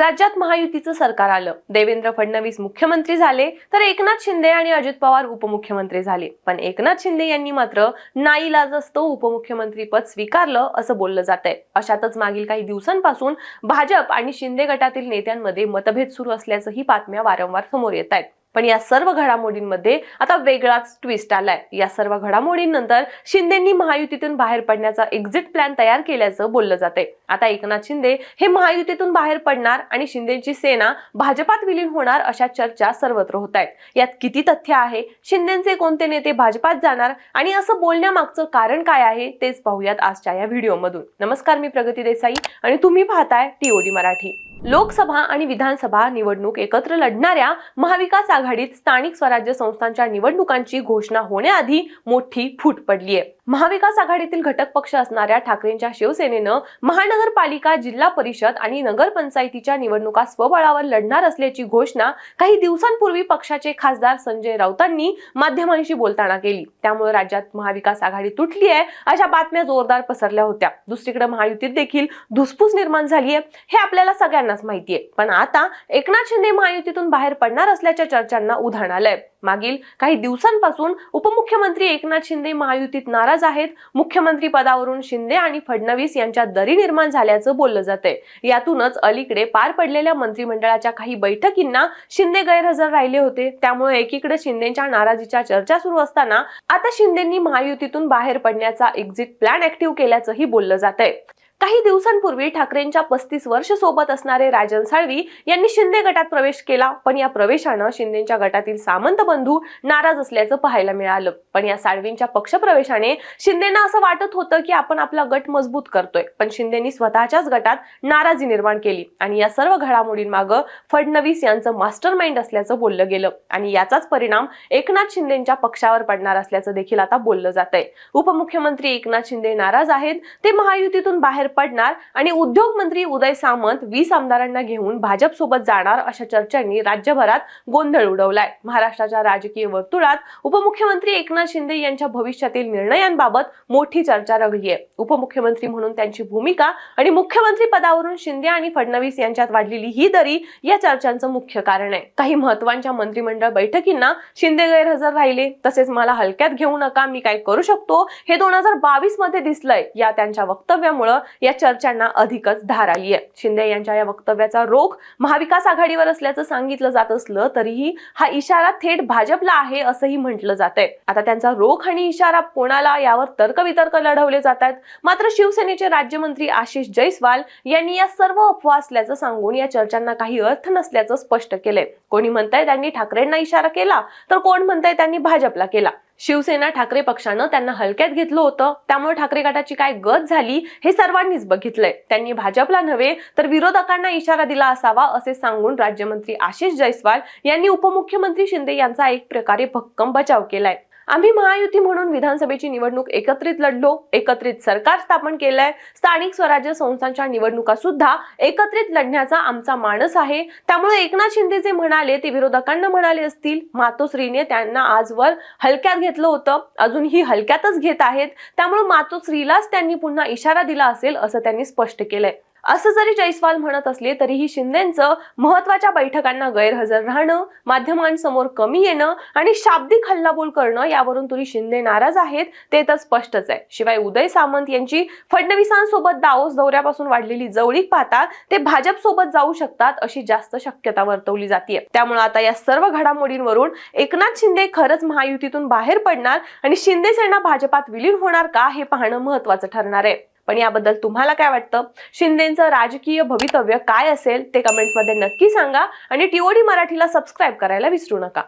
राज्यात महायुतीचं सरकार आलं. देवेंद्र फडणवीस मुख्यमंत्री झाले तर एकनाथ शिंदे आणि अजित पवार उपमुख्यमंत्री झाले. पण एकनाथ शिंदे यांनी मात्र नाईलाजस्तो उपमुख्यमंत्री पद स्वीकारलं असं बोललं जात आहे अशातच मागील काही दिवसांपासून भाजप आणि शिंदे गटातील नेत्यांमध्ये मतभेद सुरू असल्याचंही बातम्या वारंवार समोर येत आहेत पण या सर्व घडामोडींमध्ये आता वेगळाच ट्विस्ट आलाय. या सर्व घडामोडींनंतर शिंदेंनी महायुतीतून बाहेर पडण्याचा एक्झिट प्लॅन तयार केल्याचं बोललं जाते आता एकनाथ शिंदे हे महायुतीतून बाहेर पडणार आणि शिंदेची सेना भाजपात विलीन होणार अशा चर्चा सर्वत्र होत आहेत यात किती तथ्य आहे? शिंदेचे कोणते नेते भाजपात जाणार? आणि असं बोलण्यामागचं कारण काय आहे? तेच पाहूयात आजच्या या व्हिडिओमधून. नमस्कार मी प्रगती देसाई आणि तुम्ही पाहताय टीओडी मराठी. लोकसभा आणि विधानसभा निवडणूक एकत्र लढणाऱ्या महाविकास आघाडीत स्थानिक स्वराज्य संस्थांच्या निवडणुकांची घोषणा होण्याआधी मोठी फूट पडली आहे महाविकास आघाडीतील घटक पक्ष असणाऱ्या ठाकरेंच्या शिवसेनेनं महानगरपालिका जिल्हा परिषद आणि नगरपंचायतीच्या निवडणुका स्वबळावर लढणार असल्याची घोषणा काही दिवसांपूर्वी पक्षाचे खासदार संजय राऊतांनी माध्यमांशी बोलताना केली. त्यामुळे राज्यात महाविकास आघाडी तुटली आहे अशा बातम्या जोरदार पसरल्या होत्या. दुसरीकडे महायुतीत देखील धुसफूस निर्माण झाली आहे हे आपल्याला सगळ्यांनाच माहिती आहे. पण आता एकनाथ शिंदे महायुतीतून बाहेर पडणार असल्याच्या चर्चांना उधाण आलंय. मागील काही दिवसांपासून उपमुख्यमंत्री एकनाथ शिंदे महायुतीत नाराज आहेत. मुख्यमंत्री पदावरून शिंदे आणि फडणवीस यांच्यात दरी निर्माण झाल्याचं बोललं जातंय. यातूनच अलीकडे पार पडलेल्या मंत्रिमंडळाच्या काही बैठकींना शिंदे गैरहजर राहिले होते. त्यामुळे एकीकडे शिंदेच्या नाराजीच्या चर्चा सुरू असताना आता शिंदेंनी महायुतीतून बाहेर पडण्याचा एक्झिट प्लॅन ऍक्टिव्ह केल्याचंही बोललं जात आहे काही दिवसांपूर्वी ठाकरेंच्या पस्तीस वर्ष सोबत असणारे राजन साळवी यांनी शिंदे गटात प्रवेश केला. पण या प्रवेशानं शिंदेच्या गटातील सामंत बंधू नाराज असल्याचं पाहायला मिळालं. पण या साळवींच्या पक्षप्रवेशाने शिंदेना असं वाटत होतं की आपण आपला गट मजबूत करतोय. पण शिंदेनी स्वतःच्याच गटात नाराजी निर्माण केली आणि या सर्व घडामोडींमागं फडणवीस यांचं मास्टर माइंड असल्याचं बोललं गेलं. आणि याचाच परिणाम एकनाथ शिंदेच्या पक्षावर पडणार असल्याचं देखील आता बोललं जात आहे उपमुख्यमंत्री एकनाथ शिंदे नाराज आहेत. ते महायुतीतून बाहेर पडणार आणि उद्योग मंत्री उदय सामंत वीस आमदारांना घेऊन भाजप सोबत जाणार अशा चर्चांनी राज्यभरात गोंधळ उडवलाय. महाराष्ट्राच्या राजकीय वर्तुळात उपमुख्यमंत्री एकनाथ शिंदे यांच्या भविष्यातील निर्णयांबाबत मोठी चर्चा रंगली आहे उपमुख्यमंत्री म्हणून त्यांची भूमिका आणि मुख्यमंत्री पदावरून शिंदे आणि फडणवीस यांच्यात वाढलेली ही दरी या चर्चांचं मुख्य कारण आहे. काही महत्त्वाच्या मंत्रिमंडळ बैठकींना शिंदे गैरहजर राहिले. तसेच मला हलक्यात घेऊ नका मी काय करू शकतो हे दोन हजार बावीसमध्ये दिसलंय. या त्यांच्या वक्तव्यामुळं या चर्चांना अधिकच धार आली आहे. शिंदे यांच्या या वक्तव्याचा रोख महाविकास आघाडीवर असल्याचं सांगितलं जात असलं तरीही हा इशारा थेट भाजपला आहे असंही म्हटलं जात आहे आता त्यांचा रोख आणि इशारा कोणाला यावर तर्कवितर्क लढवले जात आहेत? मात्र शिवसेनेचे राज्यमंत्री आशिष जयस्वाल यांनी या सर्व अफवा असल्याचं सांगून या चर्चांना काही अर्थ नसल्याचं स्पष्ट केलंय. कोणी म्हणताय त्यांनी ठाकरेंना इशारा केला तर कोण म्हणताय त्यांनी भाजपला केला? शिवसेना ठाकरे पक्षानं त्यांना हलक्यात घेतलं होतं. त्यामुळे ठाकरे गटाची काय गत झाली हे सर्वांनीच बघितलंय. त्यांनी भाजपला नव्हे तर विरोधकांना इशारा दिला असावा असे सांगून राज्यमंत्री आशिष जयस्वाल यांनी उपमुख्यमंत्री शिंदे यांचा एक प्रकारे भक्कम बचाव केलाय. आम्ही महायुती म्हणून विधानसभेची निवडणूक एकत्रित लढलो एकत्रित सरकार स्थापन केलंय स्थानिक स्वराज्य संस्थांच्या निवडणुका सुद्धा एकत्रित लढण्याचा आमचा मानस आहे. त्यामुळे एकनाथ शिंदे जे म्हणाले ते विरोधकांना म्हणाले असतील. मातोश्रीने त्यांना आजवर हलक्यात घेतलं होतं. अजूनही हलक्यातच घेत आहेत. त्यामुळे मातोश्रीलाच त्यांनी पुन्हा इशारा दिला असेल असं त्यांनी स्पष्ट केलंय. असं जरी जयस्वाल म्हणत असले तरीही शिंदेचं महत्त्वाच्या बैठकांना गैरहजर राहणं माध्यमांसमोर कमी येणं आणि शाब्दिक हल्लाबोल करणं यावरून तुरी शिंदे नाराज आहेत ते तर स्पष्टच आहे. शिवाय उदय सामंत यांची फडणवीसांसोबत दाओस दौऱ्यापासून वाढलेली जवळीक पाहता ते भाजप सोबत जाऊ शकतात अशी जास्त शक्यता वर्तवली जाते त्यामुळे आता या सर्व घडामोडींवरून एकनाथ शिंदे खरंच महायुतीतून बाहेर पडणार आणि शिंदे सेना भाजपात विलीन होणार का हे पाहणं महत्वाचं ठरणार आहे. पण याबद्दल तुम्हाला काय वाटतं? शिंदेचं राजकीय भवितव्य काय असेल? ते कमेंट्समध्ये नक्की सांगा आणि टीओडी मराठीला सबस्क्राईब करायला विसरू नका.